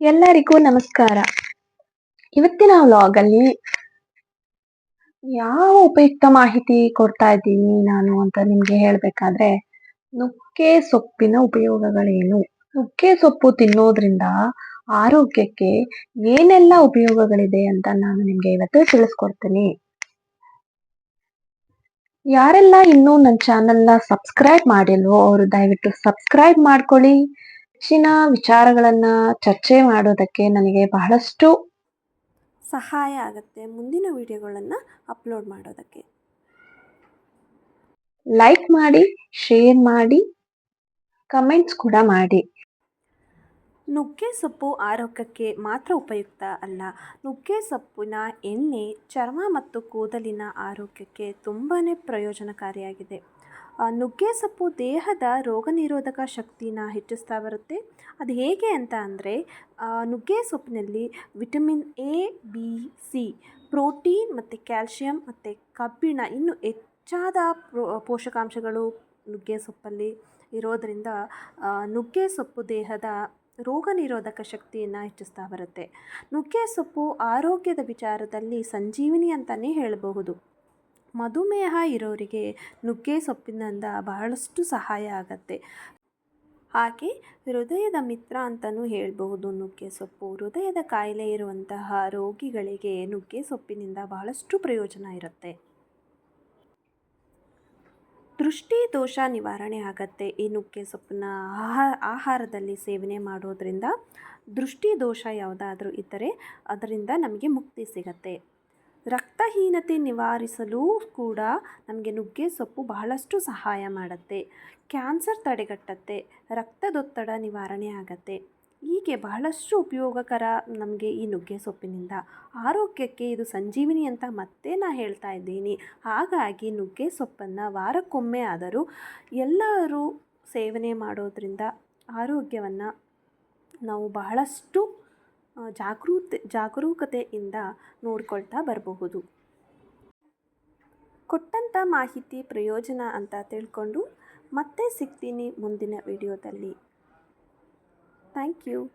ಎಲ್ಲರಿಗೂ ನಮಸ್ಕಾರ. ಇವತ್ತಿನ ವ್ಲಾಗಲ್ಲಿ ಯಾವ ಉಪಯುಕ್ತ ಮಾಹಿತಿ ಕೊಡ್ತಾ ಇದ್ದೀನಿ ನಾನು ಅಂತ ನಿಮ್ಗೆ ಹೇಳ್ಬೇಕಾದ್ರೆ, ನುಗ್ಗೆ ಸೊಪ್ಪಿನ ಉಪಯೋಗಗಳೇನು? ನುಗ್ಗೆ ಸೊಪ್ಪು ತಿನ್ನೋದ್ರಿಂದ ಆರೋಗ್ಯಕ್ಕೆ ಏನೆಲ್ಲ ಉಪಯೋಗಗಳಿದೆ ಅಂತ ನಾನು ನಿಮ್ಗೆ ಇವತ್ತು ತಿಳಿಸ್ಕೊಡ್ತೀನಿ. ಯಾರೆಲ್ಲ ಇನ್ನೂ ನನ್ನ ಚಾನೆಲ್ನ ಸಬ್ಸ್ಕ್ರೈಬ್ ಮಾಡಿಲ್ವೋ ಅವರು ದಯವಿಟ್ಟು ಸಬ್ಸ್ಕ್ರೈಬ್ ಮಾಡ್ಕೊಳ್ಳಿ. ಹೆಚ್ಚಿನ ವಿಚಾರಗಳನ್ನ ಚರ್ಚೆ ಮಾಡೋದಕ್ಕೆ ನನಗೆ ಬಹಳಷ್ಟು ಸಹಾಯ ಆಗುತ್ತೆ ಮುಂದಿನ ವಿಡಿಯೋಗಳನ್ನು ಅಪ್ಲೋಡ್ ಮಾಡೋದಕ್ಕೆ. ಲೈಕ್ ಮಾಡಿ ಶೇರ್ ಮಾಡಿ ಕಮೆಂಟ್ಸ್ ಕೂಡ ಮಾಡಿ. ನುಗ್ಗೆ ಸೊಪ್ಪು ಆರೋಗ್ಯಕ್ಕೆ ಮಾತ್ರ ಉಪಯುಕ್ತ ಅಲ್ಲ. ನುಗ್ಗೆ ಸೊಪ್ಪಿನ ಎಣ್ಣೆ, ಚರ್ಮ ಮತ್ತು ಕೂದಲಿನ ಆರೋಗ್ಯಕ್ಕೆ ತುಂಬಾ ಪ್ರಯೋಜನಕಾರಿಯಾಗಿದೆ. ನುಗ್ಗೆ ಸೊಪ್ಪು ದೇಹದ ರೋಗ ನಿರೋಧಕ ಶಕ್ತಿನ ಹೆಚ್ಚಿಸ್ತಾ ಬರುತ್ತೆ. ಅದು ಹೇಗೆ ಅಂತ ಅಂದರೆ ನುಗ್ಗೆ ಸೊಪ್ಪಿನಲ್ಲಿ vitamin A, B, C, protein ಮತ್ತು ಕ್ಯಾಲ್ಶಿಯಂ ಮತ್ತು ಕಬ್ಬಿಣ ಇನ್ನು ಹೆಚ್ಚಾದ ಪೋಷಕಾಂಶಗಳು ನುಗ್ಗೆ ಸೊಪ್ಪಲ್ಲಿ ಇರೋದರಿಂದ ನುಗ್ಗೆ ಸೊಪ್ಪು ದೇಹದ ರೋಗ ನಿರೋಧಕ ಶಕ್ತಿಯನ್ನು ಹೆಚ್ಚಿಸ್ತಾ ಬರುತ್ತೆ. ನುಗ್ಗೆ ಸೊಪ್ಪು ಆರೋಗ್ಯದ ವಿಚಾರದಲ್ಲಿ ಸಂಜೀವಿನಿ ಅಂತಲೇ ಹೇಳಬಹುದು. ಮಧುಮೇಹ ಇರೋರಿಗೆ ನುಗ್ಗೆ ಸೊಪ್ಪಿನಿಂದ ಬಹಳಷ್ಟು ಸಹಾಯ ಆಗತ್ತೆ. ಹಾಗೆ ಹೃದಯದ ಮಿತ್ರ ಅಂತಲೂ ಹೇಳಬಹುದು ನುಗ್ಗೆ ಸೊಪ್ಪು. ಹೃದಯದ ಕಾಯಿಲೆ ಇರುವಂತಹ ರೋಗಿಗಳಿಗೆ ನುಗ್ಗೆ ಸೊಪ್ಪಿನಿಂದ ಬಹಳಷ್ಟು ಪ್ರಯೋಜನ ಇರುತ್ತೆ. ದೃಷ್ಟಿ ದೋಷ ನಿವಾರಣೆ ಆಗತ್ತೆ. ಈ ನುಗ್ಗೆ ಸೊಪ್ಪನ್ನ ಆಹಾ, ಆಹಾರದಲ್ಲಿ ಸೇವನೆ ಮಾಡೋದ್ರಿಂದ ದೃಷ್ಟಿ ದೋಷ ಯಾವುದಾದ್ರೂ ಇದ್ದರೆ ಅದರಿಂದ ನಮಗೆ ಮುಕ್ತಿ ಸಿಗತ್ತೆ. ರಕ್ತಹೀನತೆ ನಿವಾರಿಸಲು ಕೂಡ ನಮಗೆ ನುಗ್ಗೆ ಸೊಪ್ಪು ಬಹಳಷ್ಟು ಸಹಾಯ ಮಾಡುತ್ತೆ. ಕ್ಯಾನ್ಸರ್ ತಡೆಗಟ್ಟತ್ತೆ. ರಕ್ತದೊತ್ತಡ ನಿವಾರಣೆ ಆಗತ್ತೆ. ಹೀಗೆ ಬಹಳಷ್ಟು ಉಪಯೋಗಕರ ನಮಗೆ ಈ ನುಗ್ಗೆ ಸೊಪ್ಪಿನಿಂದ. ಆರೋಗ್ಯಕ್ಕೆ ಇದು ಸಂಜೀವಿನಿ ಅಂತ ಮತ್ತೆ ನಾ ಹೇಳ್ತಾ ಇದ್ದೀನಿ. ಹಾಗಾಗಿ ನುಗ್ಗೆ ಸೊಪ್ಪನ್ನು ವಾರಕ್ಕೊಮ್ಮೆ ಆದರೂ ಎಲ್ಲರೂ ಸೇವನೆ ಮಾಡೋದ್ರಿಂದ ಆರೋಗ್ಯವನ್ನು ನಾವು ಬಹಳಷ್ಟು ಜಾಗೃತಿ, ಜಾಗರೂಕತೆಯಿಂದ ನೋಡ್ಕೊಳ್ತಾ ಬರಬಹುದು. ಕೊಟ್ಟಂಥ ಮಾಹಿತಿ ಪ್ರಯೋಜನ ಅಂತ ತಿಳ್ಕೊಂಡು ಮತ್ತೆ ಸಿಗ್ತೀನಿ ಮುಂದಿನ ವಿಡಿಯೋದಲ್ಲಿ. Thank you.